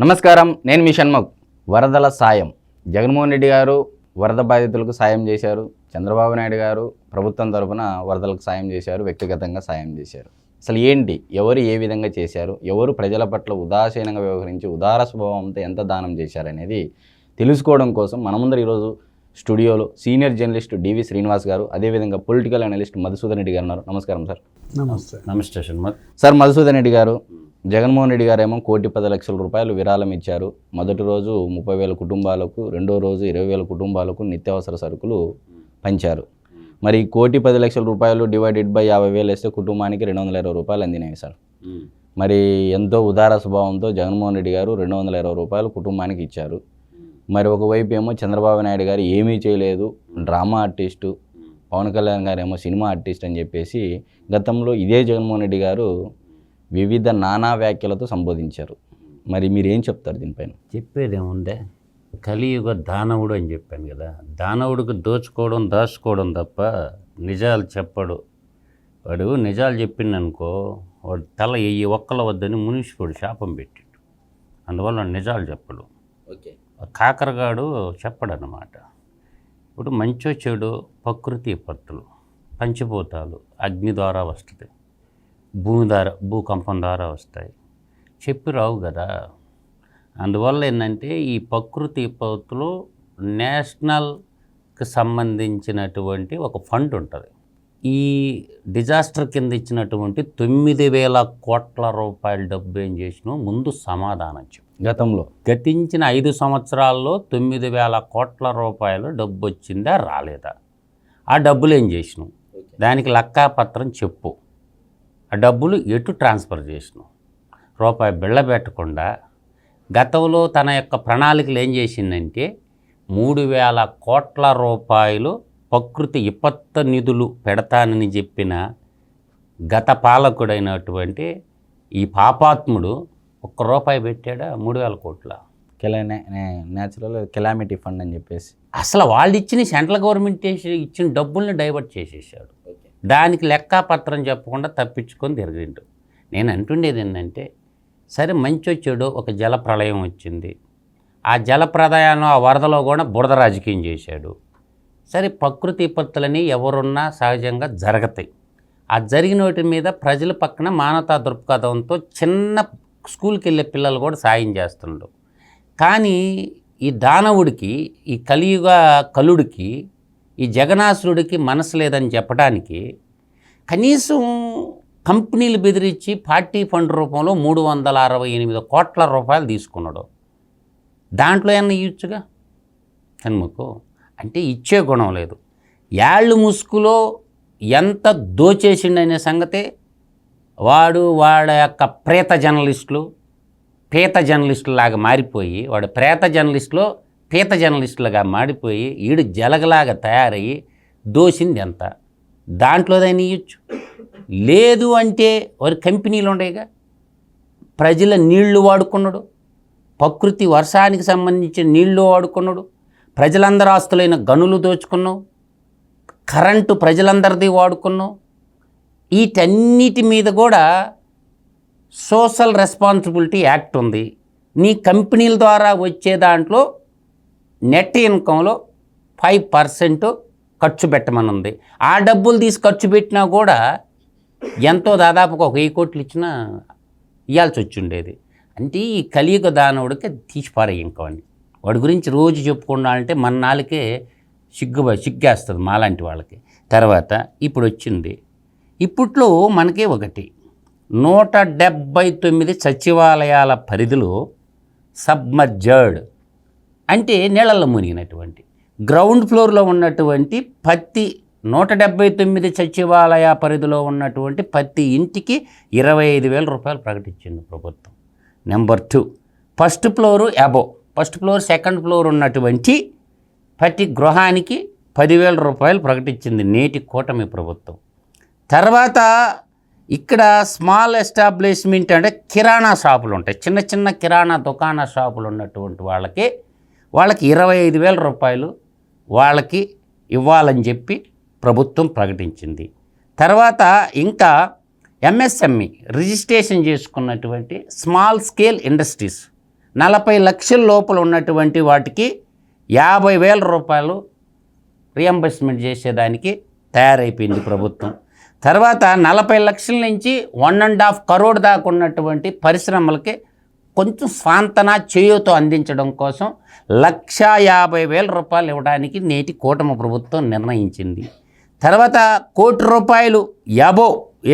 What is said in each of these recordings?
నమస్కారం నేను మీ షణ్ముఖ్. వరదల సాయం. జగన్మోహన్ రెడ్డి గారు వరద బాధితులకు సాయం చేశారు. చంద్రబాబు నాయుడు గారు ప్రభుత్వం తరపున వరదలకు సాయం చేశారు వ్యక్తిగతంగా సాయం చేశారు. అసలు ఏంటి? ఎవరు ఏ విధంగా చేశారు? ఎవరు ప్రజల పట్ల ఉదాసీనంగా వ్యవహరించి ఉదార స్వభావంతో ఎంత దానం చేశారనేది తెలుసుకోవడం కోసం మన ముందర ఈరోజు స్టూడియోలో సీనియర్ జర్నలిస్ట్ డివి శ్రీనివాస్ గారు అదేవిధంగా పొలిటికల్ అనలిస్ట్ మధుసూదన్ రెడ్డి గారు ఉన్నారు. నమస్కారం సార్. నమస్తే. నమస్తే సార్ మధుసూదన్ రెడ్డి గారు జగన్మోహన్ రెడ్డి గారేమో కోటి పది లక్షల రూపాయలు విరాళం ఇచ్చారు. మొదటి రోజు ముప్పై వేల కుటుంబాలకు రెండో రోజు ఇరవై వేల కుటుంబాలకు నిత్యావసర సరుకులు పంచారు. మరి కోటి పది లక్షల రూపాయలు డివైడెడ్ బై యాభై వేలు వేస్తే కుటుంబానికి రెండు వందల ఇరవై రూపాయలు అందినాయి సార్. మరి ఎంతో ఉదార స్వభావంతో జగన్మోహన్ రెడ్డి గారు రెండు వందల ఇరవై రూపాయలు కుటుంబానికి ఇచ్చారు. మరి ఒకవైపు ఏమో చంద్రబాబు నాయుడు గారు ఏమీ చేయలేదు. డ్రామా ఆర్టిస్టు పవన్ కళ్యాణ్ గారు ఏమో సినిమా ఆర్టిస్ట్ అని చెప్పేసి గతంలో ఇదే జగన్మోహన్ రెడ్డి గారు వివిధ నానా వ్యాఖ్యలతో సంబోధించారు. మరి మీరు ఏం చెప్తారు దీనిపైన? చెప్పేదేముందే కలియుగ దానవుడు అని చెప్పాను కదా. దానవుడికి దోచుకోవడం దాచుకోవడం తప్ప నిజాలు చెప్పడు. వాడు నిజాలు చెప్పిండనుకో వాడు తల ఎయ్యి ఒక్కల వద్దని మునిసిపోడు శాపం పెట్టిండు. అందువల్ల నిజాలు చెప్పడు. ఓకే. కాకరగాడు చెప్పడన్నమాట. ఇప్పుడు మంచో చెడు ప్రకృతి విపత్తులు పంచిపోతాలు అగ్ని ద్వారా వస్తుంది భూమి ద్వారా భూకంపం ద్వారా వస్తాయి. చెప్పి రావు కదా. అందువల్ల ఏంటంటే ఈ ప్రకృతి విపత్తులు నేషనల్కి సంబంధించినటువంటి ఒక ఫండ్ ఉంటుంది. ఈ డిజాస్టర్ కింద ఇచ్చినటువంటి తొమ్మిది వేల కోట్ల రూపాయల డబ్బు ఏం చేసినా ముందు సమాధానం చెప్పు. గతంలో. గతించిన ఐదు సంవత్సరాల్లో తొమ్మిది వేల కోట్ల రూపాయలు డబ్బు వచ్చిందా రాలేదా? ఆ డబ్బులు ఏం చేసినావు? దానికి లెక్కాపత్రం చెప్పు. ఆ డబ్బులు ఎటు ట్రాన్స్ఫర్ చేసినావు రూపాయి బిళ్ళ పెట్టకుండా గతంలో తన యొక్క ప్రణాళికలు ఏం చేసిందంటే మూడు వేల కోట్ల రూపాయలు ప్రకృతి విపత్తు నిధులు పెడతానని చెప్పిన గత పాలకుడైనటువంటి ఈ పాపాత్ముడు ఒక్క రూపాయి పెట్టాడా? మూడు వేల కోట్ల. న్యాచురల్ కెలామిటీ ఫండ్ అని చెప్పేసి. అసలు వాళ్ళు ఇచ్చిన సెంట్రల్ గవర్నమెంట్ ఇచ్చిన డబ్బుల్ని డైవర్ట్ చేసేసాడు. దానికి లెక్కాపత్రం చెప్పకుండా తప్పించుకొని తిరిగిండు నేను అంటుండేది ఏంటంటే సరే మంచి చెడు ఒక జల ప్రళయం వచ్చింది. ఆ జల ప్రళయం ఆ వరదలో కూడా బురద రాజకీయం చేశాడు. సరే ప్రకృతి విపత్తులని ఎవరున్నా సహజంగా జరగతాయి. ఆ జరిగిన వాటి మీద ప్రజల పక్కన మానవతా దృక్పథంతో చిన్న స్కూల్కి వెళ్ళే పిల్లలు కూడా సాయం చేస్తుండ్రు కానీ ఈ దానవుడికి ఈ కలియుగ కలుడికి ఈ జగనాసురుడికి మనసు లేదని చెప్పడానికి కనీసం కంపెనీలు బెదిరించి పార్టీ ఫండ్ రూపంలో మూడు వందల అరవై ఎనిమిది కోట్ల రూపాయలు తీసుకున్నాడు. దాంట్లో ఏమన్నా ఇవ్వచ్చుగా కనుమకు అంటే ఇచ్చే గుణం లేదు. యాళ్ళు ముసుగులో ఎంత దోచేసిండనే సంగతే వాడు వాడ యొక్క ప్రేత జర్నలిస్టులు ప్రేత జర్నలిస్టులు లాగా మారిపోయి వాడు ప్రేత జర్నలిస్టులో పీత జర్నలిస్టులుగా మాడిపోయి ఈడు జలగలాగా తయారయ్యి దోసింది ఎంత దాంట్లోదైనా ఇవ్వచ్చు లేదు అంటే వారి కంపెనీలు ఉండేగా. ప్రజల నీళ్ళు వాడుకున్నాడు. ప్రకృతి వర్షానికి సంబంధించిన నీళ్ళు వాడుకున్నాడు. ప్రజలందరి ఆస్తులైన గనులు దోచుకున్నావు. కరెంటు ప్రజలందరిది వాడుకున్నావు. వీటన్నిటి మీద కూడా సోషల్ రెస్పాన్సిబిలిటీ యాక్ట్ ఉంది. నీ కంపెనీల ద్వారా వచ్చే దాంట్లో నెట్ ఇన్కంలో ఫైవ్ పర్సెంట్ ఖర్చు పెట్టమని ఉంది ఆ డబ్బులు తీసి ఖర్చు పెట్టినా కూడా ఎంతో దాదాపుగా ఒక వెయ్యి కోట్లు ఇచ్చినా ఇవ్వాల్సి వచ్చి ఉండేది అంటే ఈ కలియుగ దానవుడికి తీసిపారే అని వాడి గురించి రోజు చెప్పుకున్నాడంటే మన నాళ్ళకే సిగ్గు సిగ్గేస్తుంది మాలాంటి వాళ్ళకి. తర్వాత ఇప్పుడు వచ్చింది ఇప్పట్లో మనకే ఒకటి. నూట డెబ్భై తొమ్మిది సచివాలయాల పరిధిలో సబ్మర్జర్డ్ అంటే నీళ్ళల్లో మునిగినటువంటి గ్రౌండ్ ఫ్లోర్లో ఉన్నటువంటి పత్తి నూట డెబ్బై తొమ్మిది సచివాలయ పరిధిలో ఉన్నటువంటి ప్రతి ఇంటికి ఇరవై ఐదు వేల రూపాయలు ప్రకటించింది ప్రభుత్వం. నెంబర్ టూ ఫస్ట్ ఫ్లోరు అబో ఫస్ట్ ఫ్లోర్ సెకండ్ ఫ్లోర్ ఉన్నటువంటి ప్రతి గృహానికి పదివేల రూపాయలు ప్రకటించింది నేటి కూటమి ప్రభుత్వం. తర్వాత ఇక్కడ స్మాల్ ఎస్టాబ్లిష్మెంట్ అంటే కిరాణా షాపులు ఉంటాయి. చిన్న చిన్న కిరాణా దుకాణా షాపులు ఉన్నటువంటి వాళ్ళకి వాళ్ళకి ఇరవై ఐదు వేల రూపాయలు వాళ్ళకి ఇవ్వాలని చెప్పి ప్రభుత్వం ప్రకటించింది. తర్వాత ఇంకా ఎంఎస్ఎంఈ రిజిస్ట్రేషన్ చేసుకున్నటువంటి స్మాల్ స్కేల్ ఇండస్ట్రీస్ నలభై లక్షల లోపల ఉన్నటువంటి వాటికి యాభై వేల రూపాయలు రియంబర్స్మెంట్ చేసేదానికి తయారైపోయింది ప్రభుత్వం. తర్వాత నలభై లక్షల నుంచి వన్ అండ్ హాఫ్ కరోడ్ దాకా ఉన్నటువంటి పరిశ్రమలకి కొంచెం స్వాంతన చేయూతో అందించడం కోసం లక్షా యాభై వేల రూపాయలు ఇవ్వడానికి నేటి కూటమి ప్రభుత్వం నిర్ణయించింది. తర్వాత కోటి రూపాయలు అబో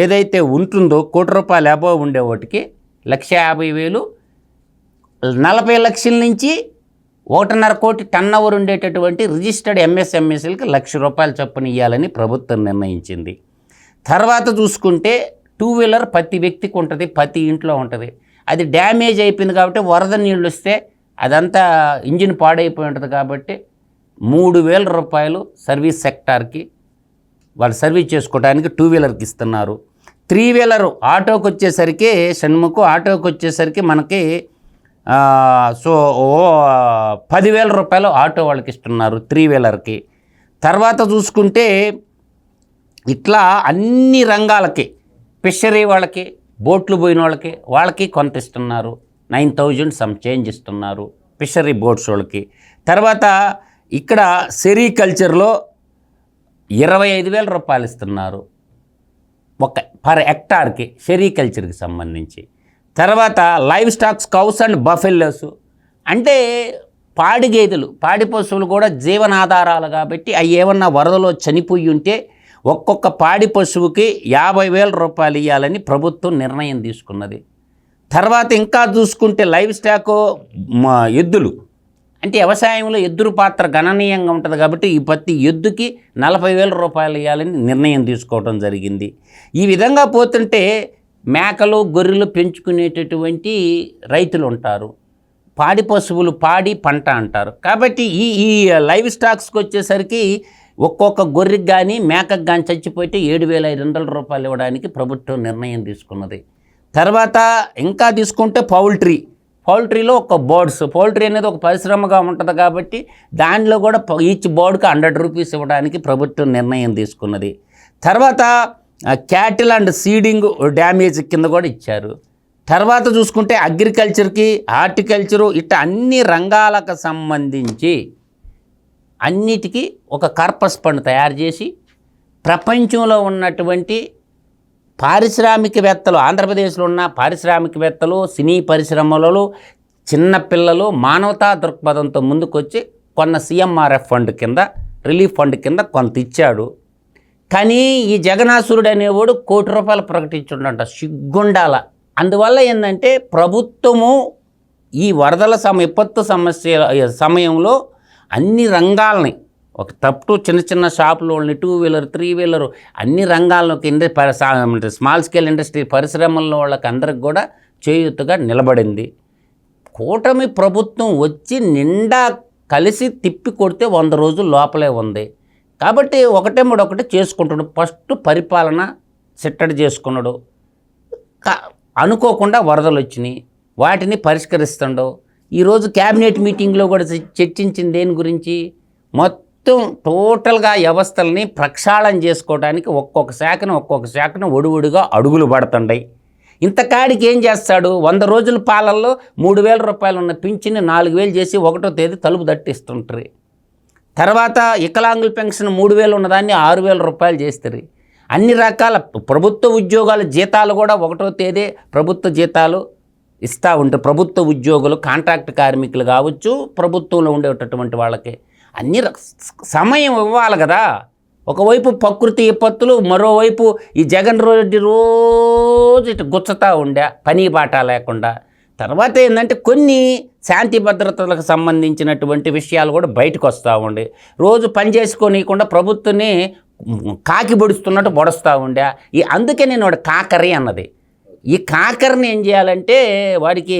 ఏదైతే ఉంటుందో కోటి రూపాయలు అబో ఉండే వాటికి లక్ష యాభై వేలు నలభై లక్షల నుంచి ఒకటిన్నర కోటి టన్ ఓవర్ ఉండేటటువంటి రిజిస్టర్డ్ ఎంఎస్ఎంఎస్లకి లక్ష రూపాయల చొప్పున ఇవ్వాలని ప్రభుత్వం నిర్ణయించింది. తర్వాత చూసుకుంటే టూ వీలర్ ప్రతి వ్యక్తికి ఉంటుంది ప్రతి ఇంట్లో ఉంటుంది. అది డ్యామేజ్ అయిపోయింది కాబట్టి వరద నీళ్ళు వస్తే అదంతా ఇంజిన్ పాడైపోయి ఉంటుంది కాబట్టి మూడు వేల రూపాయలు సర్వీస్ సెక్టార్కి వాళ్ళు సర్వీస్ చేసుకోవడానికి టూ వీలర్కి ఇస్తున్నారు. త్రీ వీలరు ఆటోకి వచ్చేసరికి షణ్ముఖు ఆటోకి వచ్చేసరికి మనకి సో ఓ పదివేల రూపాయలు ఆటో వాళ్ళకి ఇస్తున్నారు త్రీ వీలర్కి. తర్వాత చూసుకుంటే ఇట్లా అన్ని రంగాలకి ఫిషరీ వాళ్ళకి బోట్లు పోయిన వాళ్ళకి వాళ్ళకి కొంత ఇస్తున్నారు. నైన్ థౌజండ్ సమ్ చేంజ్ ఇస్తున్నారు. ఫిషరీ బోట్స్ వాళ్ళకి. తర్వాత ఇక్కడ సెరికల్చర్లో ఇరవై ఐదు వేల రూపాయలు ఇస్తున్నారు. ఒక పర్ హెక్టార్కి సెరికల్చర్కి సంబంధించి. తర్వాత live stocks cows and buffaloes అంటే పాడి గేదెలు పాడి పశువులు కూడా జీవనాధారాలు కాబట్టి అవి ఏమన్నా వరదలో చనిపోయి ఉంటే ఒక్కొక్క పాడి పశువుకి యాభై వేల రూపాయలు ఇవ్వాలని ప్రభుత్వం నిర్ణయం తీసుకున్నది. తర్వాత ఇంకా చూసుకుంటే లైవ్ స్టాక్ ఎద్దులు. అంటే వ్యవసాయంలో ఎద్దురు పాత్ర గణనీయంగా ఉంటుంది కాబట్టి ఈ ప్రతి ఎద్దుకి నలభై వేల రూపాయలు ఇవ్వాలని నిర్ణయం తీసుకోవడం జరిగింది. ఈ విధంగా పోతుంటే మేకలు గొర్రెలు పెంచుకునేటటువంటి రైతులు ఉంటారు. పాడి పశువులు పాడి పంట అంటారు. కాబట్టి ఈ ఈ లైవ్ స్టాక్స్కి వచ్చేసరికి ఒక్కొక్క గొర్రెకి కానీ మేకకు కానీ చచ్చిపోతే ఏడు వేల ఐదు వందల రూపాయలు ఇవ్వడానికి ప్రభుత్వం నిర్ణయం తీసుకున్నది. తర్వాత ఇంకా తీసుకుంటే పౌల్ట్రీ. పౌల్ట్రీలో ఒక బర్డ్స్. పౌల్ట్రీ అనేది ఒక పరిశ్రమగా ఉంటుంది కాబట్టి దానిలో కూడా ఈచ్ బర్డ్కి హండ్రెడ్ రూపీస్ ఇవ్వడానికి ప్రభుత్వం నిర్ణయం తీసుకున్నది. తర్వాత క్యాటిల్ అండ్ సీడింగ్ డ్యామేజ్ కింద కూడా ఇచ్చారు. తర్వాత చూసుకుంటే అగ్రికల్చర్కి హార్టికల్చరు ఇట్లా అన్ని రంగాలకు సంబంధించి అన్నిటికీ ఒక కార్పస్ ఫండ్ తయారు చేసి ప్రపంచంలో ఉన్నటువంటి పారిశ్రామికవేత్తలు ఆంధ్రప్రదేశ్లో ఉన్న పారిశ్రామికవేత్తలు సినీ పరిశ్రమలలో చిన్నపిల్లలు మానవతా దృక్పథంతో ముందుకొచ్చి కొన్న సీఎంఆర్ఎఫ్ ఫండ్ కింద రిలీఫ్ ఫండ్ కింద కొంత ఇచ్చాడు. కానీ ఈ జగనాసురుడు అనేవాడు కోటి రూపాయలు ప్రకటించుండంట సిగ్గుండాల. అందువల్ల ఏంటంటే ప్రభుత్వము ఈ వరదల సమ విపత్తు సమస్య సమయంలో అన్ని రంగాలని ఒక తప్పు చిన్న చిన్న షాపులు వాళ్ళని టూ వీలర్ త్రీ వీలర్ అన్ని రంగాల్లోకి ఇండస్ట్రీ పరి- సా- స్మాల్ స్కేల్ ఇండస్ట్రీ పరిశ్రమల్లో వాళ్ళకి అందరికి కూడా చేయూతగా నిలబడింది. కూటమి ప్రభుత్వం వచ్చి నిండా కలిసి తిప్పి కొడితే వంద రోజులు లోపలే ఉంది. కాబట్టి ఒకటే మూడు ఒకటి చేసుకుంటాడు ఫస్ట్ పరిపాలన చిట్టడి చేసుకున్నాడు. అనుకోకుండా వరదలు వచ్చినాయి. వాటిని పరిష్కరిస్తుండో. ఈరోజు క్యాబినెట్ మీటింగ్లో కూడా చర్చించింది దేని గురించి? మొత్తం టోటల్గా వ్యవస్థల్ని ప్రక్షాళన చేసుకోవడానికి ఒక్కొక్క శాఖను ఒక్కొక్క శాఖను ఒడువుడుగా అడుగులు పడుతుంటాయి ఇంతకాడికి ఏం చేస్తాడు? వంద రోజుల పాలల్లో మూడు వేల రూపాయలు ఉన్న పింఛన్ నాలుగు వేలు చేసి ఒకటో తేదీ తలుపు తట్టిస్తుంటారు. తర్వాత వికలాంగుల పెన్షన్ మూడు వేలు ఉన్నదాన్ని ఆరు వేల రూపాయలు చేస్తారు. అన్ని రకాల ప్రభుత్వ ఉద్యోగాల జీతాలు కూడా ఒకటో తేదీ ప్రభుత్వ జీతాలు ఇస్తూ ఉంటే ప్రభుత్వ ఉద్యోగులు కాంట్రాక్ట్ కార్మికులు కావచ్చు ప్రభుత్వంలో ఉండేటటువంటి వాళ్ళకి. అన్ని సమయం ఇవ్వాలి కదా. ఒకవైపు ప్రకృతి విపత్తులు మరోవైపు ఈ జగన్ రెడ్డి రోజు ఇటు గుచ్చతా ఉండే పని బాట లేకుండా. తర్వాత ఏంటంటే కొన్ని శాంతి భద్రతలకు సంబంధించినటువంటి విషయాలు కూడా బయటకు వస్తూ ఉండే. రోజు పని చేసుకోనీయకుండా ప్రభుత్వాన్ని కాకి పొడుస్తున్నట్టు బొడుస్తూ ఉండే. ఈ అందుకే నేను వాడు కాకరి అన్నది. ఈ కాకరని ఏం చేయాలంటే వాడికి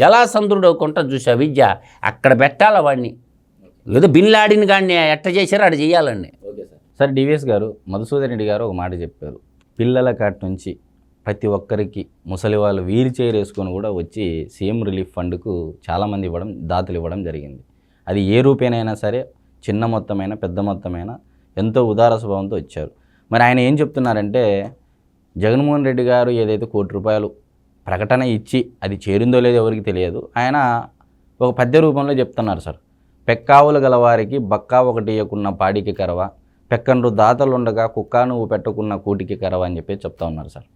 జలాసంద్రుడు ఒకటి చూసా విద్య? అక్కడ పెట్టాలి వాడిని? ఏదో బిన్లాడిని కానీ ఎట్ట చేశారో అటు చేయాలండి. Okay sir. డివిఎస్ గారు మధుసూదన్ రెడ్డి గారు ఒక మాట చెప్పారు. పిల్లల కాటి నుంచి ప్రతి ఒక్కరికి ముసలి వాళ్ళు వీల్ చైర్ వేసుకొని కూడా వచ్చి సీఎం రిలీఫ్ ఫండ్కు చాలామంది ఇవ్వడం దాతలు ఇవ్వడం జరిగింది. అది ఏ రూపేనైనా సరే చిన్న మొత్తమైన పెద్ద మొత్తమైన ఎంతో ఉదార స్వభావంతో వచ్చారు మరి ఆయన ఏం చెప్తున్నారంటే జగన్మోహన్ రెడ్డి గారు ఏదైతే కోటి రూపాయలు ప్రకటన ఇచ్చి అది చేరిందో లేదో ఎవరికి తెలియదు. ఆయన ఒక పద్య రూపంలో చెప్తున్నారు సార్. పెక్కావులు గలవారికి బక్కా ఒకటి ఇవ్వకున్న పాడికి కరవ పెక్కండ్రు దాతలుండగా కుక్క నువ్వు పెట్టకున్న కూటికి కరవ అని చెప్పి చెప్తా ఉన్నారు సార్.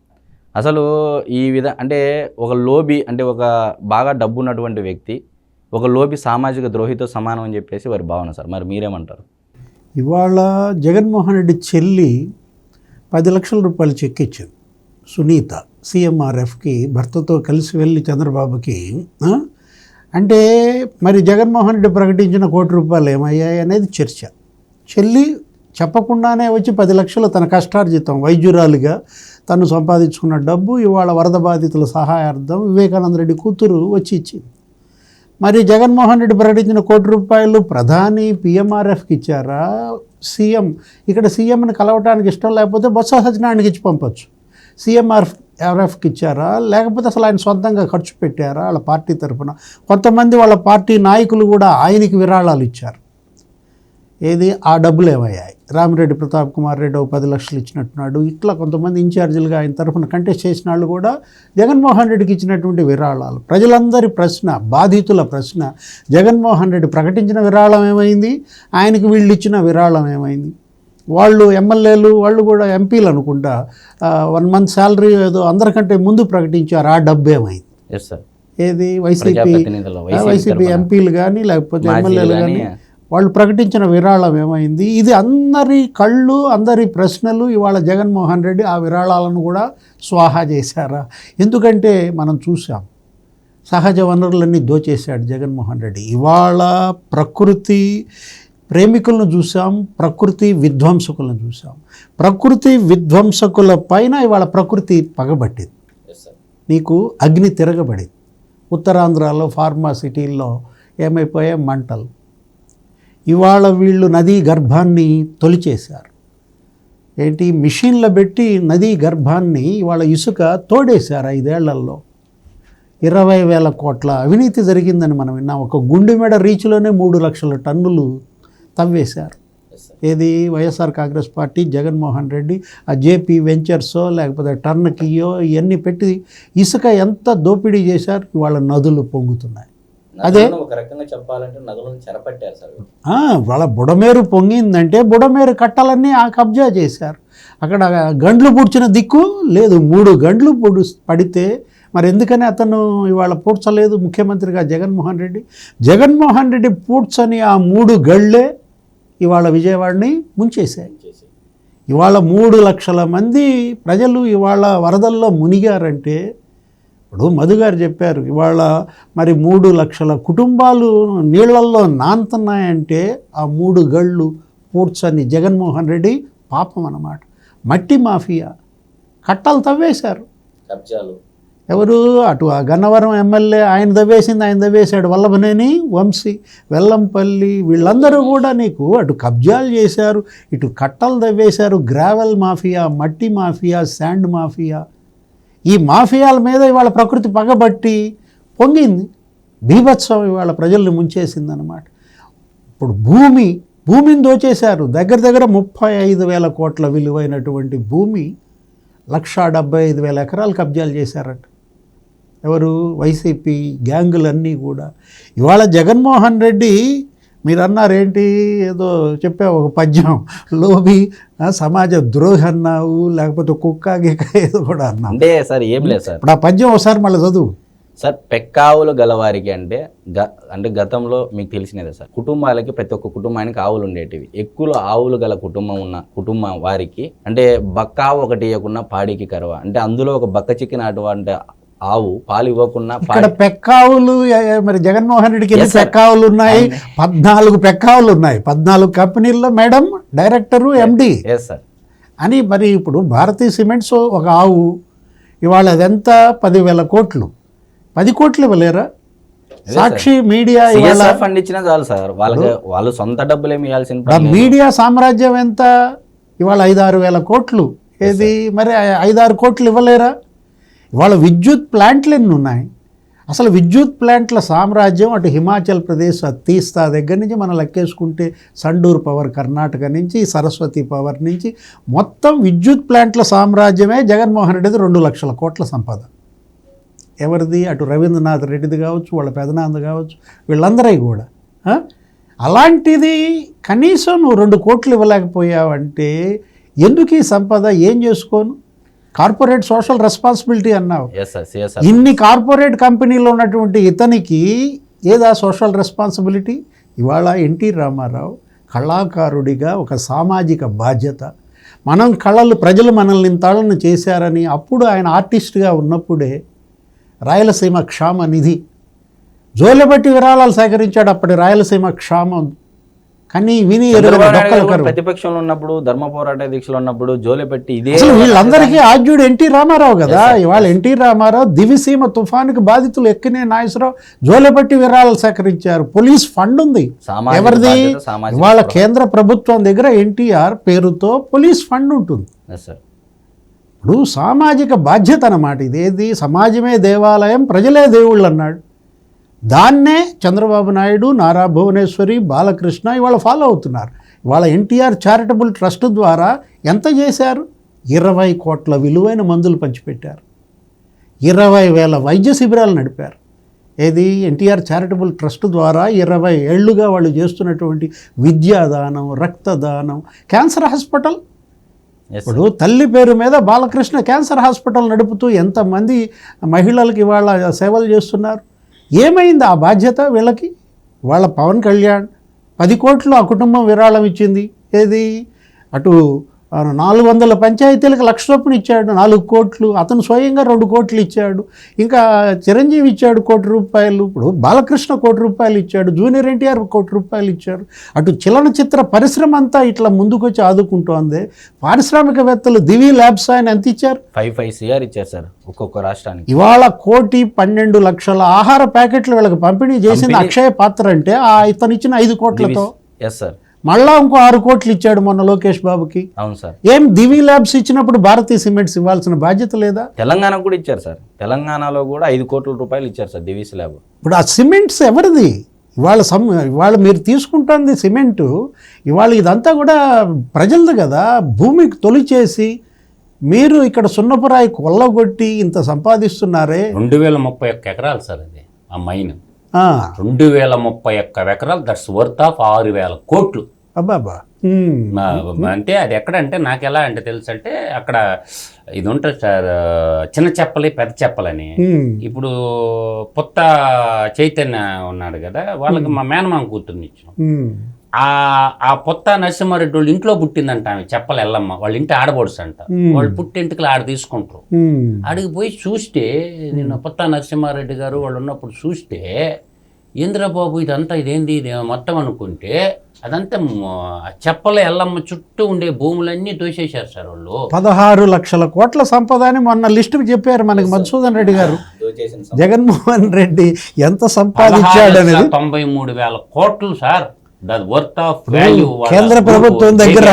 అసలు ఈ విధ అంటే ఒక లోబి అంటే ఒక బాగా డబ్బు ఉన్నటువంటి వ్యక్తి ఒక లోబి సామాజిక ద్రోహితో సమానం అని చెప్పేసి వారి భావన సార్. మరి మీరేమంటారు? ఇవాళ జగన్మోహన్ రెడ్డి చెల్లి పది లక్షల రూపాయలు చెక్ ఇచ్చింది సునీత సీఎంఆర్ఎఫ్కి భర్తతో కలిసి వెళ్ళి చంద్రబాబుకి అంటే మరి జగన్మోహన్ రెడ్డి ప్రకటించిన కోటి రూపాయలు ఏమయ్యాయి అనేది చర్చ. చెల్లి చెప్పకుండానే వచ్చి పది లక్షలు తన కష్టార్జితం వైద్యురాలిగా తను సంపాదించుకున్న డబ్బు ఇవాళ వరద బాధితుల సహాయార్థం వివేకానంద రెడ్డి కూతురు వచ్చి ఇచ్చింది. మరి జగన్మోహన్ రెడ్డి ప్రకటించిన కోటి రూపాయలు ప్రధాని పిఎంఆర్ఎఫ్కి ఇచ్చారా? సీఎం ఇక్కడ సీఎంని కలవటానికి ఇష్టం లేకపోతే బొత్స సత్యనారాయణకి ఇచ్చి పంపొచ్చు. సీఎంఆర్ఎఫ్ ఆర్ఎఫ్కి ఇచ్చారా? లేకపోతే అసలు ఆయన సొంతంగా ఖర్చు పెట్టారా వాళ్ళ పార్టీ తరఫున కొంతమంది వాళ్ళ పార్టీ నాయకులు కూడా ఆయనకి విరాళాలు ఇచ్చారు. ఏది? ఆ డబ్బులు ఏమయ్యాయి? రామిరెడ్డి ప్రతాప్ కుమార్ రెడ్డి ఒక పది లక్షలు ఇచ్చినట్టున్నాడు. ఇట్లా కొంతమంది ఇన్ఛార్జీలుగా ఆయన తరఫున కంటెస్ట్ చేసిన వాళ్ళు కూడా జగన్మోహన్ రెడ్డికి ఇచ్చినటువంటి విరాళాలు. ప్రజలందరి ప్రశ్న బాధితుల ప్రశ్న జగన్మోహన్ రెడ్డి ప్రకటించిన విరాళం ఏమైంది? ఆయనకి వీళ్ళు ఇచ్చిన విరాళం ఏమైంది? వాళ్ళు ఎమ్మెల్యేలు వాళ్ళు కూడా ఎంపీలు అనుకుంటా వన్ మంత్ శాలరీ ఏదో అందరికంటే ముందు ప్రకటించారు ఆ డబ్బు ఏమైంది? ఏది? YCP YCP. ఎంపీలు కానీ లేకపోతే ఎమ్మెల్యేలు కానీ వాళ్ళు ప్రకటించిన విరాళం ఏమైంది? ఇది అందరి కళ్ళు అందరి ప్రశ్నలు ఇవాళ జగన్మోహన్ రెడ్డి ఆ విరాళాలను కూడా స్వాహా చేశారా? ఎందుకంటే మనం చూసాం సహజ వనరులన్నీ దోచేశాడు జగన్మోహన్ రెడ్డి. ఇవాళ ప్రకృతి ప్రేమికులను చూసాం ప్రకృతి విధ్వంసకులను చూసాం ప్రకృతి విధ్వంసకుల పైన ఇవాళ ప్రకృతి పగబట్టింది. నీకు అగ్ని తిరగబడింది. ఉత్తరాంధ్రలో ఫార్మా సిటీల్లో ఏమైపోయాయి? మంటలు. ఇవాళ వీళ్ళు నదీ గర్భాన్ని తొలిచేశారు. ఏంటి? మిషన్లో పెట్టి నదీ గర్భాన్ని ఇవాళ ఇసుక తోడేశారు ఐదేళ్ళలో. ఇరవై వేల కోట్ల అవినీతి జరిగిందని మనం విన్నాం. ఒక గుండెమెడ రీచ్లోనే మూడు లక్షల టన్నులు తవ్వేశారు. ఏది? వైఎస్ఆర్ కాంగ్రెస్ పార్టీ జగన్మోహన్ రెడ్డి ఆ జేపీ వెంచర్సో లేకపోతే టర్న్కియో ఇవన్నీ పెట్టి ఇసుక ఎంత దోపిడీ చేశారు? ఇవాళ నదులు పొంగుతున్నాయి. అదే. ఒక రకంగా చెప్పాలంటే చెరపట్టారు సార్. వాళ్ళ బుడమేరు పొంగిందంటే బుడమేరు కట్టలన్నీ ఆ కబ్జా చేశారు. అక్కడ గండ్లు పూడ్చిన దిక్కు లేదు మూడు గండ్లు పొడు పడితే మరి ఎందుకని అతను ఇవాళ పూడ్చలేదు ముఖ్యమంత్రిగా జగన్మోహన్ రెడ్డి? జగన్మోహన్ రెడ్డి పూడ్చని ఆ మూడు గళ్ళే ఇవాళ విజయవాడని ముంచేశాయి. ఇవాళ మూడు లక్షల మంది ప్రజలు ఇవాళ వరదల్లో మునిగారంటే ఇప్పుడు మధు గారు చెప్పారు ఇవాళ మరి మూడు లక్షల కుటుంబాలు నీళ్ళల్లో నాంతున్నాయంటే ఆ మూడు గళ్ళు పూడ్చని జగన్మోహన్ రెడ్డి పాపం అన్నమాట. మట్టి మాఫియా. కట్టలు తవ్వేశారు. కబ్జాలు. ఎవరు? అటు ఆ గన్నవరం ఎమ్మెల్యే ఆయన దవ్వేసింది ఆయన దవ్వేశాడు వల్లభనేని వంశీ వెల్లంపల్లి వీళ్ళందరూ కూడా నీకు అటు కబ్జాలు చేశారు ఇటు కట్టలు దవ్వేశారు గ్రావెల్ మాఫియా మట్టి మాఫియా శాండ్ మాఫియా. ఈ మాఫియాల మీద ఇవాళ ప్రకృతి పగబట్టి పొంగింది. బీభత్సం ఇవాళ ప్రజల్ని ముంచేసిందనమాట ఇప్పుడు భూమి భూమిని దోచేశారు. దగ్గర దగ్గర ముప్పై ఐదు వేల కోట్ల విలువైనటువంటి భూమి లక్షా డెబ్బై ఐదు వేల ఎకరాలు కబ్జాలు చేశారట. ఎవరు? వైసీపీ గ్యాంగులన్నీ కూడా. ఇవాళ జగన్మోహన్ రెడ్డి మీరు అన్నారేంటి ఏదో చెప్పే ఒక పద్యం. లోబి సమాజ ద్రోహి అన్నావు లేకపోతే కుక్క గిక్క ఏదో కూడా అన్నావు. అంటే సార్ ఏం లేదు సార్. ఇప్పుడు ఆ పద్యం ఒకసారి మళ్ళీ చదువు. సార్ పెక్కావులు గలవారికి అంటే గ అంటే గతంలో మీకు తెలిసినదే సార్. కుటుంబాలకి ప్రతి ఒక్క కుటుంబానికి ఆవులు ఉండేటివి. ఎక్కువ ఆవులు గల కుటుంబం ఉన్న కుటుంబం వారికి అంటే బక్కా ఒకటి ఇవ్వకుండా పాడికి కరవ. అంటే అందులో ఒక బక్క చిక్కిన అటువంటి ఆవు పాలు ఇవ్వకుండా ఇక్కడ పెక్కావులు మరి జగన్మోహన్ రెడ్డికి ఎన్ని. పెక్కావులు ఉన్నాయి? పద్నాలుగు పెక్కావులు ఉన్నాయి. పద్నాలుగు కంపెనీల్లో madam director MD yes sir అని మరి ఇప్పుడు భారతీయ సిమెంట్స్ ఒక ఆవు ఇవాళ అదెంత? పదివేల కోట్లు. పది కోట్లు ఇవ్వలేరా? సాక్షి మీడియా ఫండ్ ఇచ్చినా చాలు సార్ వాళ్ళకి వాళ్ళు సొంత డబ్బులు ఏమి ఇవ్వాల్సిన. మీడియా సామ్రాజ్యం ఎంత? ఇవాళ ఐదారు వేల కోట్లు. ఏది? మరి ఐదారు కోట్లు ఇవ్వలేరా? ఇవాళ విద్యుత్ ప్లాంట్లు ఎన్ని ఉన్నాయి? అసలు విద్యుత్ ప్లాంట్ల సామ్రాజ్యం అటు హిమాచల్ ప్రదేశ్ తీస్తా దగ్గర నుంచి మనం లెక్కేసుకుంటే సండూర్ పవర్ కర్ణాటక నుంచి సరస్వతి పవర్ నుంచి మొత్తం విద్యుత్ ప్లాంట్ల సామ్రాజ్యమే జగన్మోహన్ రెడ్డిది రెండు లక్షల కోట్ల సంపద ఎవరిది? అటు రవీంద్రనాథ్ రెడ్డిది కావచ్చు వాళ్ళ పెదనాంది కావచ్చు వీళ్ళందరూ కూడా. అలాంటిది కనీసం నువ్వు రెండు కోట్లు ఇవ్వలేకపోయావంటే ఎందుకు ఈ సంపద? ఏం చేసుకోను? కార్పొరేట్ సోషల్ రెస్పాన్సిబిలిటీ అన్నావు. ఇన్ని కార్పొరేట్ కంపెనీలో ఉన్నటువంటి ఇతనికి ఏదా సోషల్ రెస్పాన్సిబిలిటీ? ఇవాళ ఎన్టీ రామారావు కళాకారుడిగా ఒక సామాజిక బాధ్యత. మనం కళలు ప్రజలు మనల్ని ఇంతాళ్ళను చేశారని అప్పుడు ఆయన ఆర్టిస్ట్గా ఉన్నప్పుడే రాయలసీమ క్షామ నిధి. జోలెబట్టి విరాళాలు సేకరించాడు అప్పటి రాయలసీమ క్షామం. కానీ విని. ప్రతిపక్షంలో ఉన్నప్పుడు ధర్మ పోరాట దీక్షలో ఉన్నప్పుడు జోలే పెట్టి ఇదే వీళ్ళందరికీ ఆద్యుడు ఎన్టీ రామారావు కదా? ఇవాళ ఎన్టీ రామారావు దివిసీమ తుఫానుకి బాధితులు ఎక్కినే నాగేశ్వరరావు జోలెపట్టి విరాళాలు సేకరించారు. పోలీస్ ఫండ్ ఉంది. ఎవరిది? ఇవాళ కేంద్ర ప్రభుత్వం దగ్గర ఎన్టీఆర్ పేరుతో పోలీస్ ఫండ్ ఉంటుంది. ఇప్పుడు సామాజిక బాధ్యత అన్నమాట ఇదేది. సమాజమే దేవాలయం ప్రజలే దేవుళ్ళు అన్నాడు. దాన్నే చంద్రబాబు నాయుడు నారా భువనేశ్వరి బాలకృష్ణ ఇవాళ ఫాలో అవుతున్నారు. ఇవాళ ఎన్టీఆర్ చారిటబుల్ ట్రస్ట్ ద్వారా ఎంత చేశారు? ఇరవై కోట్ల విలువైన మందులు పంచిపెట్టారు. ఇరవై వేల వైద్య శిబిరాలు నడిపారు. ఏది? ఎన్టీఆర్ చారిటబుల్ ట్రస్ట్ ద్వారా ఇరవై ఏళ్ళుగా వాళ్ళు చేస్తున్నటువంటి విద్యాదానం రక్తదానం క్యాన్సర్ హాస్పిటల్. ఇప్పుడు తల్లి పేరు మీద బాలకృష్ణ క్యాన్సర్ హాస్పిటల్ నడుపుతూ ఎంతమంది మహిళలకు ఇవాళ సేవలు చేస్తున్నారు? ఏమైంది ఆ బాధ్యత వీళ్ళకి? వాళ్ళ పవన్ కళ్యాణ్ పది కోట్లు ఆ కుటుంబం విరాళం ఇచ్చింది. ఏది? అటు నాలుగు వందల పంచాయతీలకు లక్ష చొప్పున ఇచ్చాడు నాలుగు కోట్లు. అతను స్వయంగా రెండు కోట్లు ఇచ్చాడు. ఇంకా చిరంజీవి ఇచ్చాడు కోటి రూపాయలు. ఇప్పుడు బాలకృష్ణ కోటి రూపాయలు ఇచ్చాడు జూనియర్ ఎన్టీఆర్ కోటి రూపాయలు ఇచ్చారు. అటు చలనచిత్ర పరిశ్రమ అంతా ఇట్లా ముందుకొచ్చి ఆదుకుంటోంది. పారిశ్రామికవేత్తలు దివి ల్యాబ్స్ ఆయన ఎంత ఇచ్చారు? ఫైవ్ ఫైవ్ సిఆర్ ఇచ్చారు సార్ ఒక్కొక్క రాష్ట్రానికి. ఇవాళ కోటి పన్నెండు లక్షల ఆహార ప్యాకెట్లు వీళ్ళకి పంపిణీ చేసింది అక్షయ పాత్ర అంటే ఆ ఇతను ఇచ్చిన ఐదు కోట్లతో. Yes sir. మళ్ళా ఇంకో ఆరు కోట్లు ఇచ్చాడు మొన్న లోకేష్ బాబుకి. అవును సార్. ఏం దివి ల్యాబ్స్ ఇచ్చినప్పుడు భారతీయ సిమెంట్స్ ఇవ్వాల్సిన బాధ్యత లేదా? తెలంగాణకు కూడా ఇచ్చారు సార్. తెలంగాణలో కూడా ఐదు కోట్ల రూపాయలు ఇచ్చారు సార్ దివీస్ ల్యాబ్. ఇప్పుడు ఆ సిమెంట్స్ ఎవరిది? ఇవాళ సమ్ ఇవాళ మీరు తీసుకుంటుంది సిమెంటు ఇవాళ ఇదంతా కూడా ప్రజలది కదా. భూమికి తొలిచేసి మీరు ఇక్కడ సున్నపురాయి కొల్లగొట్టి ఇంత సంపాదిస్తున్నారే. రెండు వేల ముప్పై ఒక్క ఎకరాలు సార్ అది ఆ మైన్. రెండు వేల ముప్పై ఒక్క ఎకరాలు దట్స్ వర్త్ ఆఫ్ ఆరు వేల కోట్లు అబ్బాబా అంటే అది ఎక్కడంటే నాకు ఎలా అంటే తెలుసు అంటే అక్కడ ఇది ఉంటుంది సార్ చిన్న చెప్పలి పెద్ద చెప్పలని. ఇప్పుడు పుత్త చైతన్య ఉన్నాడు కదా వాళ్ళకి మా మేనమామ కూతుర్ని ఇచ్చాం ఆ ఆ పొత్త నరసింహారెడ్డి వాళ్ళు ఇంట్లో పుట్టిందంట ఆమె చెప్పలు ఎల్లమ్మ. వాళ్ళ ఇంటి ఆడబడుసు అంట. వాళ్ళు పుట్టింటికి ఆడ తీసుకుంటారు. ఆడికి పోయి చూస్తే నిన్న పొత్త నరసింహారెడ్డి గారు వాళ్ళు ఉన్నప్పుడు చూస్తే ఇంద్రబాబు ఇదంతా ఇదేంది ఇది మొత్తం అనుకుంటే అదంతా చెప్పల ఎల్లమ్మ చుట్టూ ఉండే భూములన్నీ దోసేశారు సార్ వాళ్ళు. పదహారు లక్షల కోట్ల సంపద అని మొన్న లిస్టు చెప్పారు మనకి మధుసూదన్ రెడ్డి గారు. జగన్మోహన్ రెడ్డి ఎంత సంపాదించాడు అనేది. తొంభై మూడు వేల కోట్లు sir. That worth of value కేంద్ర ప్రభుత్వం దగ్గర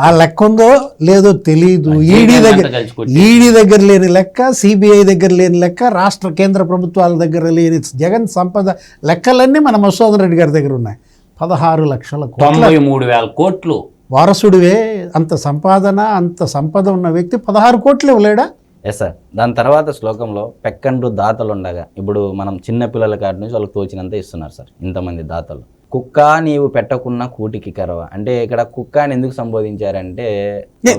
ఆ లెక్క ఉందో లేదో తెలియదు ఈడీ దగ్గర కలిసి కొట్టి ఈడీ దగ్గర లేని లెక్క సిబిఐ దగ్గర లేని లెక్క రాష్ట్ర కేంద్ర ప్రభుత్వాల దగ్గర లేని జగన్ సంపద లెక్కలన్నీ మన మధుసూదన్ రెడ్డి గారి దగ్గర ఉన్నాయి. పదహారు లక్షల కోట్ల తొంభై మూడు వేల కోట్లు. వారసుడివే. అంత సంపాదన అంత సంపద ఉన్న వ్యక్తి పదహారు కోట్లు ఇవ్వలేడా? ఎస్ సార్ దాని తర్వాత శ్లోకంలో పెక్కండ్రు దాతలు ఉండగా ఇప్పుడు మనం చిన్న పిల్లల కాడి నుంచి వాళ్ళకి తోచినంత ఇస్తున్నారు సార్ ఇంతమంది దాతలు. కుక్క నీవు పెట్టకున్న కూటికి కరవ. అంటే ఇక్కడ కుక్క అని ఎందుకు సంబోధించారంటే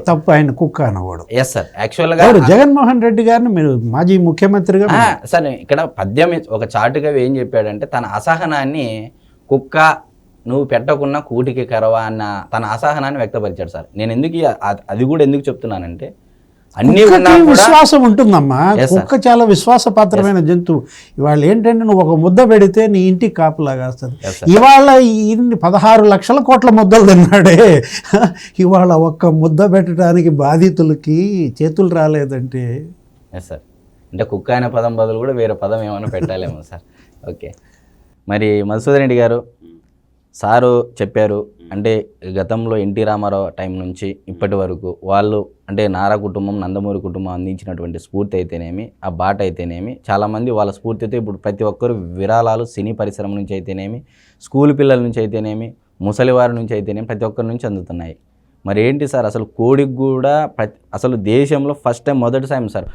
తప్పు ఆయన కుక్క అనవాడు ఎస్ సార్ యాక్చువల్గా ఎవరు? జగన్మోహన్ రెడ్డి గారిని మీరు మాజీ ముఖ్యమంత్రిగా సరే ఇక్కడ పద్యం ఒక చాటుగా ఏం చెప్పాడంటే తన అసహనాన్ని కుక్క నువ్వు పెట్టకున్న కూటికి కరవ అన్న తన అసహనాన్ని వ్యక్తపరిచాడు సార్ నేను ఎందుకు అది కూడా ఎందుకు చెప్తున్నానంటే అన్నీ విశ్వాసం ఉంటుందమ్మా. కుక్క చాలా విశ్వాసపాత్రమైన జంతువు. ఇవాళ ఏంటంటే నువ్వు ఒక ముద్ద పెడితే నీ ఇంటికి కాపులాగా వస్తుంది. ఇవాళ ఇన్ని పదహారు లక్షల కోట్ల ముద్దలు తిన్నాడే. ఇవాళ ఒక్క ముద్ద పెట్టడానికి బాధితులకి చేతులు రాలేదంటే. సార్ అంటే కుక్క అనే పదం బదులు కూడా వేరే పదం ఏమైనా పెట్టాలేమో సార్ ఓకే మరి మధుసూదన్ రెడ్డి గారు సారు చెప్పారు అంటే గతంలో ఎన్టీ రామారావు టైం నుంచి ఇప్పటి వరకు వాళ్ళు అంటే నారా కుటుంబం నందమూరి కుటుంబం అందించినటువంటి స్ఫూర్తి అయితేనేమి ఆ బాట అయితేనేమి చాలామంది వాళ్ళ స్ఫూర్తితో ఇప్పుడు ప్రతి ఒక్కరు విరాళాలు సినీ పరిశ్రమ నుంచి అయితేనేమి స్కూల్ పిల్లల నుంచి అయితేనేమి ముసలివారి నుంచి అయితేనేమి ప్రతి ఒక్కరి నుంచి అందుతున్నాయి. మరి ఏంటి సార్ అసలు కోడికి కూడా ప్రతి అసలు దేశంలో ఫస్ట్ టైం మొదటి టైం సార్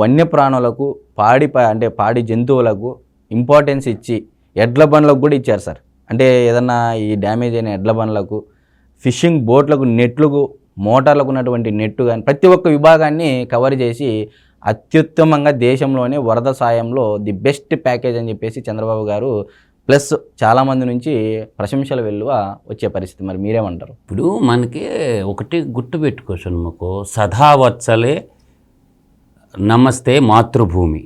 వన్యప్రాణులకు పాడి ప- అంటే పాడి జంతువులకు ఇంపార్టెన్స్ ఇచ్చి ఎడ్ల బండ్లకు కూడా ఇచ్చారు సార్. అంటే ఏదన్నా ఈ డ్యామేజ్ అయిన ఎడ్ల బండ్లకు ఫిషింగ్ బోట్లకు నెట్లకు మోటార్లకు ఉన్నటువంటి నెట్టు కానీ ప్రతి ఒక్క విభాగాన్ని కవర్ చేసి అత్యుత్తమంగా దేశంలోనే వరద సాయంలో ది బెస్ట్ ప్యాకేజ్ అని చెప్పేసి చంద్రబాబు గారు ప్లస్ చాలామంది నుంచి ప్రశంసల వెలువ వచ్చే పరిస్థితి. మరి మీరేమంటారు? ఇప్పుడు మనకి ఒకటి గుర్తు పెట్టుకోవచ్చు మాకు సదావత్సలే నమస్తే మాతృభూమి.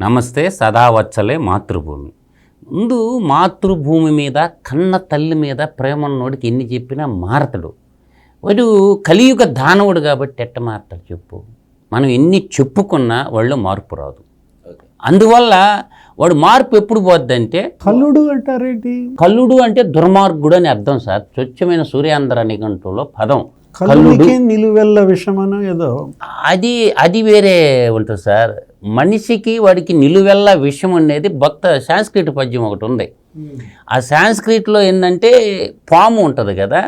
నమస్తే సదావత్సలే మాతృభూమి. ముందు మాతృభూమి మీద కన్న తల్లి మీద ప్రేమ ఉన్నోడికి ఎన్ని చెప్పినా మారతాడు. వాడు కలియుగ దానవుడు కాబట్టి ఎట్ట మారతాడు చెప్పు. మనం ఎన్ని చెప్పుకున్నా వాళ్ళు మార్పు రాదు. అందువల్ల వాడు మార్పు ఎప్పుడు పోద్దంటే కల్లుడు అంటారేంటి? కల్లుడు అంటే దుర్మార్గుడు అని అర్థం సార్. స్వచ్ఛమైన సూర్యాంధ్ర నిఘంటులో పదం. కల్లుడికి నిలువెల్ల విషమనో ఏదో. అది అది వేరే ఉంటుంది సార్. మనిషికి వాడికి నిలువెల్ల విషయం అనేది భక్త సాంస్క్రిట్ పద్యం ఒకటి ఉంది. ఆ సాంస్క్రిట్లో ఏంటంటే పాము ఉంటుంది కదా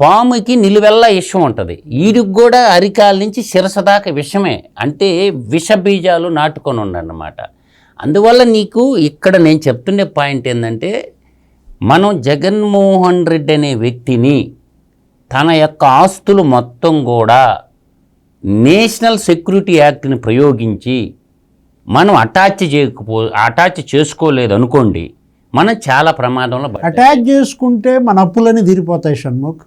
పాముకి నిలువెల్ల విషం ఉంటుంది. వీడికి కూడా అరికాల నుంచి శిరస దాకా విషమే. అంటే విష బీజాలు నాటుకొని ఉండన్నమాట అందువల్ల నీకు ఇక్కడ నేను చెప్తుండే పాయింట్ ఏంటంటే మనం జగన్మోహన్ రెడ్డి అనే వ్యక్తిని తన యొక్క ఆస్తులు మొత్తం కూడా నేషనల్ సెక్యూరిటీ యాక్ట్ని ప్రయోగించి మనం అటాచ్ చేయకపో అటాచ్ చేసుకోలేదు అనుకోండి మనం చాలా ప్రమాదంలో పడ్డాం. అటాచ్ చేసుకుంటే మన అప్పులన్నీ తీరిపోతాయి షణ్ముఖ్.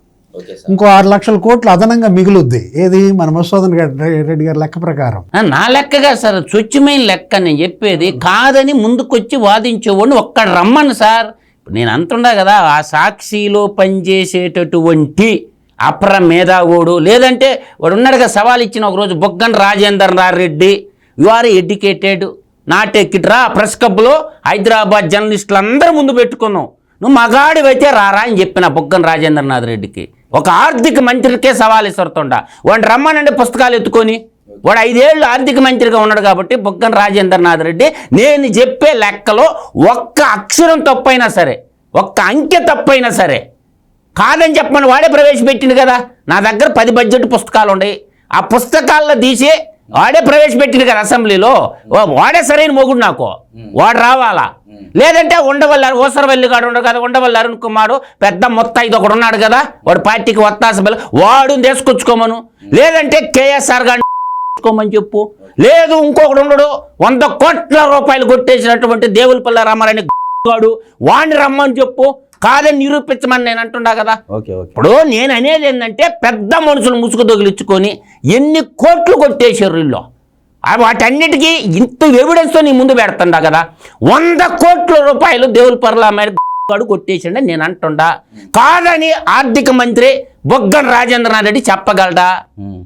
ఇంకో ఆరు లక్షల కోట్లు అదనంగా మిగులుద్ది. ఏది? మన మసోదన్ రెడ్డి గారి లెక్క ప్రకారం. నా లెక్కగా సార్ స్వచ్ఛమైన లెక్క నేను చెప్పేది కాదని ముందుకొచ్చి వాదించేవాడిని ఒక్కడ రమ్మను సార్. నేను అంటుండా కదా ఆ సాక్షిలో పనిచేసేటటువంటి అప్ర మేధావుడు. లేదంటే వాడు ఉన్నాడుగా సవాల్ ఇచ్చిన ఒకరోజు Buggana Rajender Reddy. You are educated not ఎక్కిట్రా press క్లబ్లో హైదరాబాద్ జర్నలిస్టులు అందరూ ముందు పెట్టుకున్నావు. నువ్వు మగాడివైతే రారా అని చెప్పిన బుగ్గన్ రాజేంద్రనాథ్ రెడ్డికి. ఒక ఆర్థిక మంత్రికే సవాల్ ఇస్తుండ వాడిని రమ్మనండి పుస్తకాలు ఎత్తుకొని. వాడు ఐదేళ్ళు ఆర్థిక మంత్రిగా ఉన్నాడు కాబట్టి బొగ్గన రాజేంద్రనాథ్ రెడ్డి నేను చెప్పే లెక్కలో ఒక్క అక్షరం తప్పైనా సరే ఒక్క అంకె తప్పైనా సరే కాదని చెప్పమని వాడే ప్రవేశపెట్టింది కదా. నా దగ్గర పది బడ్జెట్ పుస్తకాలు ఉన్నాయి ఆ పుస్తకాల్లో తీసి వాడే ప్రవేశపెట్టింది కదా అసెంబ్లీలో. వాడే సరైన మొగుడు నాకు. వాడు రావాలా? లేదంటే ఉండవల్లి ఓసరవల్లి గాడు ఉండడు కదా ఉండవల్లి అరుణ్ కుమారు పెద్ద మొత్తం ఇది ఒకడు ఉన్నాడు కదా వాడు పార్టీకి ఒత్తాస బల వాడు తీసుకొచ్చుకోమను. లేదంటే కేఎస్ఆర్ గారిని తీసుకోమని చెప్పు. లేదు ఇంకొకడు ఉండడు. వంద కోట్ల రూపాయలు కొట్టేసినటువంటి దేవులపల్లి రామారాయణ గాడు వాడిని రమ్మని చెప్పు. కాదని నిరూపించమని నేను అంటుండా కదా. Okay okay. ఇప్పుడు నేను అనేది ఏంటంటే పెద్ద మనుషులు ముసుగు దొగిలించుకొని ఎన్ని కోట్లు కొట్టేశారు వీళ్ళు? వాటన్నిటికీ ఇంత ఎవిడెన్స్తో నీ ముందు పెడుతుండా కదా. వంద కోట్ల రూపాయలు దేవుల పర్లామైన కొట్టేసిండే నేను అంటుండా. కాదని ఆర్థిక మంత్రి బొగ్గన రాజేంద్రనాథ్ రెడ్డి చెప్పగలడా.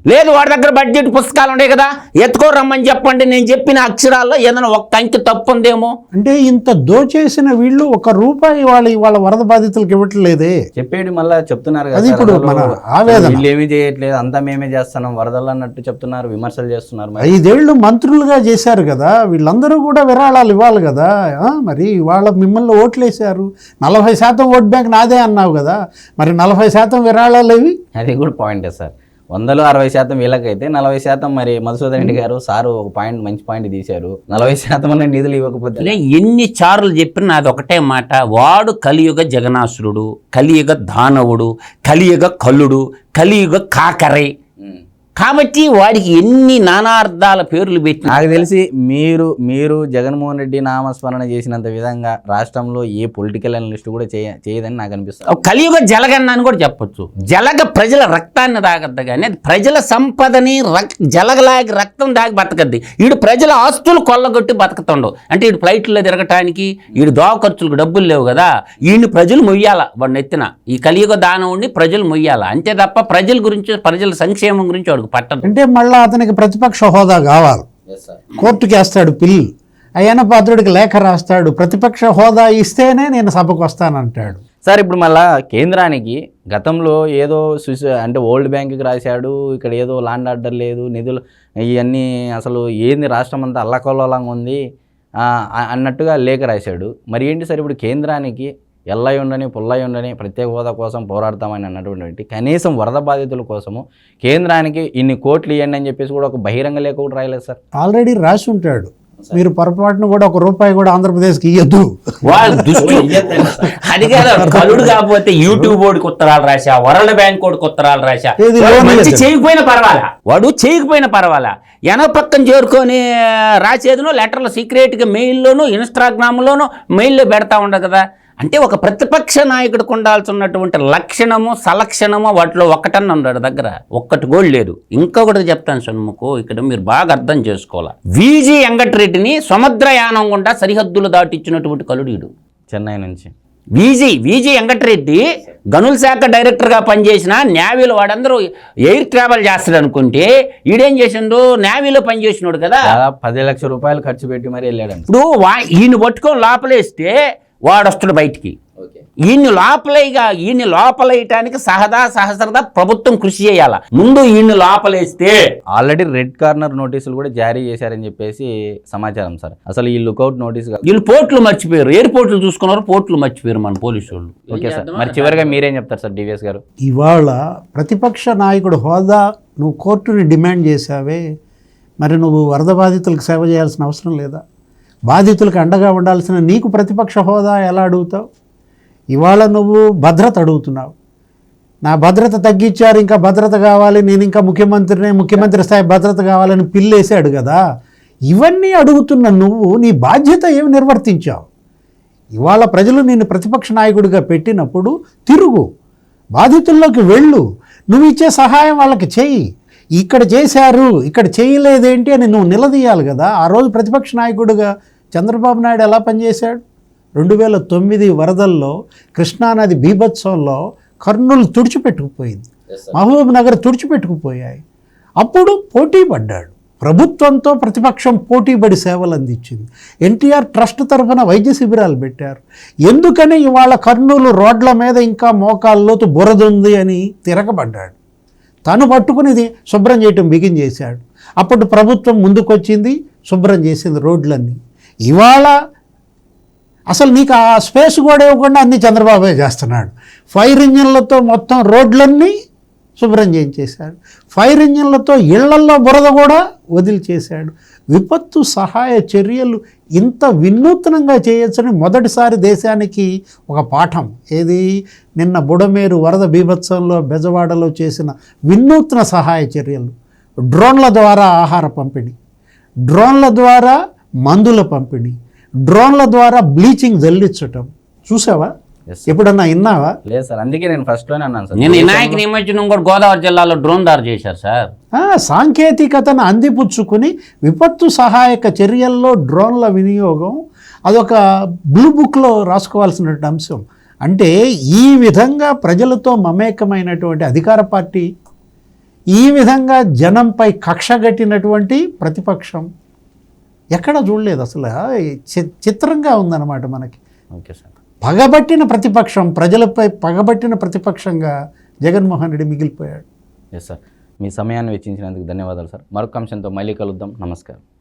లేదు వాడి దగ్గర బడ్జెట్ పుస్తకాలు ఉన్నాయి కదా? ఎత్తుకో రమ్మని చెప్పండి నేను చెప్పిన అక్షరాల్లో ఏదైనా ఒక్క అంకి తప్పు ఉందేమో? అంటే ఇంత దోచేసిన వీళ్ళు ఒక రూపాయి వాళ్ళ వాళ్ళ వరద బాధితులకు ఇవ్వట్లేదే. చెప్పేది మళ్ళీ చెప్తున్నారు కదా ఇప్పుడు అసలు మన ఆవేదన. వీళ్ళు ఏమీ చేయట్లేదు అంతా మేమే చేస్తున్నాం వరదలు అన్నట్టు చెప్తున్నారు విమర్శలు చేస్తున్నారు మరి. ఐదేళ్ళు మంత్రులుగా చేశారు కదా వీళ్ళందరూ కూడా విరాళాలు ఇవ్వాలి కదా ఆ, మరి వాళ్ళ మిమ్మల్ని ఓట్లేశారు. నలభై శాతం ఓట్ బ్యాంక్ నాదే అన్నావు కదా మరి నలభై శాతం విరాళాలు ఇవి అది కూడా పాయింటే సార్. వందలు అరవై శాతం వీళ్ళకైతే నలభై శాతం మరి మధుసూదన్ రెడ్డి గారు సారు ఒక పాయింట్ మంచి పాయింట్ తీశారు. నలభై శాతం అన్న నిధులు ఇవ్వకపోతే ఎన్ని చారులు చెప్పినా నాది ఒకటే మాట. వాడు కలియుగ జగనాసురుడు కలియుగ దానవుడు కలియుగ కల్లుడు కలియుగ కాకరై. కాబట్టి వాడికి ఎన్ని నానార్థాల పేర్లు పెట్టి నాకు తెలిసి మీరు మీరు జగన్మోహన్ రెడ్డి నామస్మరణ చేసినంత విధంగా రాష్ట్రంలో ఏ పొలిటికల్ అనలిస్ట్ కూడా చేయ చేయదని నాకు అనిపిస్తుంది. కలియుగ జలగన్న అని కూడా చెప్పొచ్చు. జలగ ప్రజల రక్తాన్ని తాగద్దు కానీ అది ప్రజల సంపదని రక్ జలగలాగి రక్తం దాగి బతకద్ది. వీడు ప్రజల ఆస్తులు కొల్లగొట్టి బతుకుతుండు. అంటే వీడు ఫ్లైట్లో తిరగటానికి వీడు దోవ ఖర్చులకు డబ్బులు లేవు కదా. వీడిని ప్రజలు మొయ్యాల వాడిని ఎత్తిన. ఈ కలియుగ దానవుడిని ప్రజలు మొయ్యాల. అంతే తప్ప ప్రజల గురించి ప్రజల సంక్షేమం గురించి వాడికి పట్టదు. అంటే మళ్ళీ అతనికి ప్రతిపక్ష హోదా కావాలి. కోర్టుకి వేస్తాడు పిల్లు అయ్యన్న పాత్రుడికి లేఖ రాస్తాడు ప్రతిపక్ష హోదా ఇస్తేనే నేను సభకు వస్తానంటాడు. సార్ ఇప్పుడు మళ్ళా కేంద్రానికి గతంలో ఏదో అంటే ఓల్డ్ బ్యాంకుకి రాశాడు ఇక్కడ ఏదో ల్యాండ్ ఆర్డర్ లేదు నిధులు ఇవన్నీ అసలు ఏంది రాష్ట్రం అంతా అల్లకల్లోలంగా ఉంది అన్నట్టుగా లేఖ రాశాడు. మరి ఏంటి సార్ ఇప్పుడు కేంద్రానికి ఎల్లై ఉండని పుల్లై ఉండని ప్రత్యేక హోదా కోసం పోరాడతామని అన్నటువంటి కనీసం వరద బాధితుల కోసము కేంద్రానికి ఇన్ని కోట్లు ఇవ్వండి అని చెప్పేసి కూడా ఒక బహిరంగ లేఖ కూడా రాయలేదు సార్. ఆల్రెడీ రాసి ఉంటాడు. మీరు పొరపాటును కూడా ఒక రూపాయి కూడా ఆంధ్రప్రదేశ్కి ఇవ్వద్దు అది కాదు కలుడు కాకపోతే యూట్యూబ్ ఓడికి ఉత్తరాలు రాశా వరల్డ్ బ్యాంక్ ఓడికి ఉత్తరాలు రాశా. మంచి. చేయకపోయినా పర్వాలా? వాడు చేయకపోయినా పర్వాలా? ఎనో పక్కన చేరుకొని రాసేదినో లెటర్లు సీక్రెట్గా మెయిల్లోనూ ఇన్స్టాగ్రామ్లోనూ మెయిల్లో పెడతా ఉండదు కదా. అంటే ఒక ప్రతిపక్ష నాయకుడికి ఉండాల్సినటువంటి లక్షణము సలక్షణము వాటిలో ఒక్కటన్న ఉన్నాడు దగ్గర. ఒక్కటి కూడా లేదు. ఇంకొకటి చెప్తాను షణ్ముఖు ఇక్కడ మీరు బాగా అర్థం చేసుకోవాలి. వీజీ వెంకటరెడ్డిని సముద్రయానం గుండా సరిహద్దులు దాటిచ్చినటువంటి కలుడీడు చెన్నై నుంచి. వీజీ వీజీ వెంకటరెడ్డి గనుల శాఖ డైరెక్టర్గా పనిచేసిన నేవీలో వాడందరూ ఎయిర్ ట్రావెల్ చేస్తాడు అనుకుంటే ఈడేం చేసిండు? నేవీలో పనిచేసినాడు కదా. పది లక్షల రూపాయలు ఖర్చు పెట్టి మరీ వెళ్ళాడండి ఇప్పుడు వా ఈయన పట్టుకొని లోపలేస్తే వాడు వస్తాడు బయటికి ఈయన్ని లోపలేగా ఈయన్ని లోపలేయటానికి సహదా సహస్రదా ప్రభుత్వం కృషి చేయాల? ముందు ఈయన్ని లోపలేస్తే. ఆల్రెడీ రెడ్ కార్నర్ నోటీసులు కూడా జారీ చేశారని చెప్పేసి సమాచారం సార్. అసలు ఈ లుకౌట్ నోటీస్ వీళ్ళు పోర్ట్లు మర్చిపోయారు. ఎయిర్పోర్ట్లు చూసుకున్నారు పోర్ట్లు మర్చిపోయారు మన పోలీసు వాళ్ళు. Okay sir. మరి చివరిగా మీరేం చెప్తారు సార్ డివిఎస్ గారు? ఇవాళ ప్రతిపక్ష నాయకుడు హోదా నువ్వు కోర్టుని డిమాండ్ చేశావే మరి నువ్వు వరద బాధితులకు సేవ చేయాల్సిన అవసరం లేదా? బాధితులకు అండగా ఉండాల్సిన నీకు ప్రతిపక్ష హోదా ఎలా అడుగుతావు? ఇవాళ నువ్వు భద్రత అడుగుతున్నావు. నా భద్రత తగ్గించారు ఇంకా భద్రత కావాలి నేను ఇంకా ముఖ్యమంత్రిని ముఖ్యమంత్రి స్థాయి భద్రత కావాలని పిల్లేసాడు కదా. ఇవన్నీ అడుగుతున్న నువ్వు నీ బాధ్యత ఏమి నిర్వర్తించావు? ఇవాళ ప్రజలు నిన్ను ప్రతిపక్ష నాయకుడిగా పెట్టినప్పుడు తిరుగు. బాధితుల్లోకి వెళ్ళు. నువ్వు ఇచ్చే సహాయం వాళ్ళకి చెయ్యి ఇక్కడ చేశారు ఇక్కడ చేయలేదేంటి అని నువ్వు నిలదీయాలి కదా. ఆ రోజు ప్రతిపక్ష నాయకుడిగా చంద్రబాబు నాయుడు ఎలా పనిచేశాడు? రెండు వేల తొమ్మిది వరదల్లో కృష్ణానది బీభత్సంలో కర్నూలు తుడిచిపెట్టుకుపోయింది. మహబూబ్ నగర్ తుడిచిపెట్టుకుపోయాయి. అప్పుడు పోటీ పడ్డాడు. ప్రభుత్వంతో ప్రతిపక్షం పోటీపడి సేవలు అందించింది. ఎన్టీఆర్ ట్రస్ట్ తరఫున వైద్య శిబిరాలు పెట్టారు. ఎందుకని ఇవాళ కర్నూలు రోడ్ల మీద ఇంకా మోకాల్లోతు బురదుంది అని తిరగబడ్డాడు. తను పట్టుకునేది శుభ్రం చేయటం బిగిన్ చేశాడు. అప్పుడు ప్రభుత్వం ముందుకొచ్చింది శుభ్రం చేసింది రోడ్లన్నీ. ఇవాళ అసలు నీకు ఆ స్పేస్ కూడా ఇవ్వకుండా అన్ని చంద్రబాబే చేస్తున్నాడు. ఫైర్ ఇంజన్లతో మొత్తం రోడ్లన్నీ శుభ్రం చేయించేశాడు. ఫైర్ ఇంజన్లతో ఇళ్ళల్లో బురద కూడా వదిలిచేశాడు. విపత్తు సహాయ చర్యలు ఇంత వినూత్నంగా చేయొచ్చని మొదటిసారి దేశానికి ఒక పాఠం. ఏది? నిన్న బుడమేరు వరద బీభత్సంలో బెజవాడలో చేసిన వినూత్న సహాయ చర్యలు. డ్రోన్ల ద్వారా ఆహార పంపిణీ. డ్రోన్ల ద్వారా మందుల పంపిణీ. డ్రోన్ల ద్వారా బ్లీచింగ్ జల్లించటం. చూసావా? ఎప్పుడన్నా విన్నావా? లేదు సార్ అందుకే నేను ఫస్ట్లోనే అన్నాను సార్. నేను వినాయక నిమజ్జనం కూడా గోదావరి జిల్లాలో డ్రోన్ దారి చేశారు సార్. ఆ, సాంకేతికతను అందిపుచ్చుకుని విపత్తు సహాయక చర్యల్లో డ్రోన్ల వినియోగం అదొక బ్లూ బుక్లో రాసుకోవాల్సినటువంటి అంశం. అంటే ఈ విధంగా ప్రజలతో మమేకమైనటువంటి అధికార పార్టీ ఈ విధంగా జనంపై కక్ష కట్టినటువంటి ప్రతిపక్షం ఎక్కడ చూడలేదు అసలు. చిత్రంగా ఉందన్నమాట మనకి. Okay sir. పగబట్టిన ప్రతిపక్షం ప్రజలపై పగబట్టిన ప్రతిపక్షంగా జగన్మోహన్ రెడ్డి మిగిలిపోయాడు. ఎస్ సార్ మీ సమయాన్ని వెచ్చించినందుకు ధన్యవాదాలు సార్. మరొక అంశంతో మళ్ళీ కలుద్దాం. నమస్కారం.